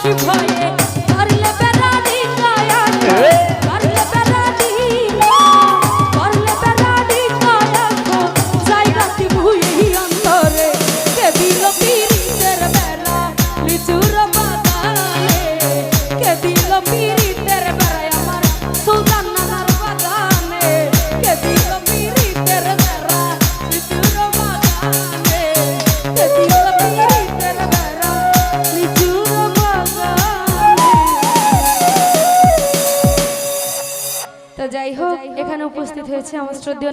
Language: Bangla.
বেশি ভয়ে তো যাই হোক এখানে উপস্থিত হয়েছে আমার শ্রদ্ধেয়